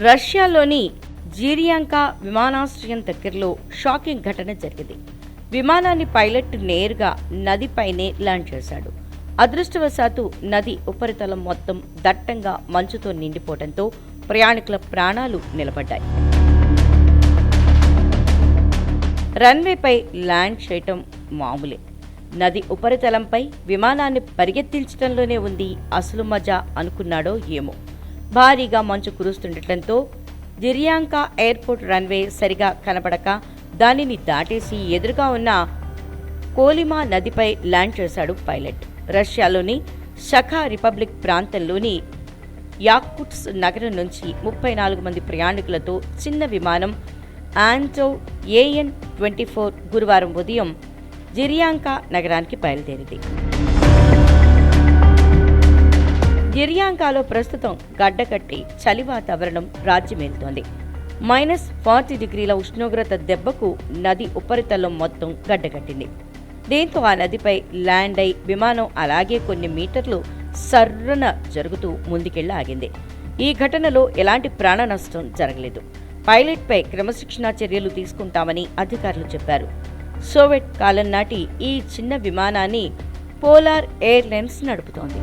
రష్యాలోని జీరియాంకా విమానాశ్రయం దగ్గరలో షాకింగ్ ఘటన జరిగింది. విమానాన్ని పైలట్ నేరుగా నదిపైనే ల్యాండ్ చేశాడు. అదృష్టవశాత్తు నది ఉపరితలం మొత్తం దట్టంగా మంచుతో నిండిపోవడంతో ప్రయాణికుల ప్రాణాలు నిలబడ్డాయి. రన్వేపై ల్యాండ్ చేయటం మామూలే. నది ఉపరితలంపై విమానాన్ని పరిగెత్తించడంలోనే ఉంది అసలు మజా అనుకున్నాడో ఏమో. భారీగా మంచు కురుస్తుండటంతో జిరియాంక ఎయిర్పోర్ట్ రన్వే సరిగా కనబడక దానిని దాటేసి ఎదురుగా ఉన్న కోలిమా నదిపై ల్యాండ్ చేశాడు పైలట్. రష్యాలోని షఖా రిపబ్లిక్ ప్రాంతంలోని యాకుట్స్ నగరం నుంచి ముప్పై నాలుగు మంది ప్రయాణికులతో చిన్న విమానం ఆంటో ఏఎన్ ట్వంటీ ఫోర్ గురువారం ఉదయం జిరియాంక నగరానికి బయలుదేరింది. శ్రీలంకలో ప్రస్తుతం గడ్డకట్టి చలి వాతావరణం రాజ్యమేలుతోంది. మైనస్ ఫార్టీ డిగ్రీల ఉష్ణోగ్రత దెబ్బకు నది ఉపరితలం మొత్తం గడ్డకట్టింది దీంతో ఆ నదిపై ల్యాండ్ అయి విమానం అలాగే కొన్ని మీటర్లు సర్రన జరుగుతూ ముందుకెళ్ళి ఆగింది ఈ ఘటనలో ఎలాంటి ప్రాణ నష్టం జరగలేదు. పైలట్పై క్రమశిక్షణా చర్యలు తీసుకుంటామని అధికారులు చెప్పారు. సోవియట్ కాలం నాటి ఈ చిన్న విమానాన్ని పోలార్ ఎయిర్లైన్స్ నడుపుతోంది.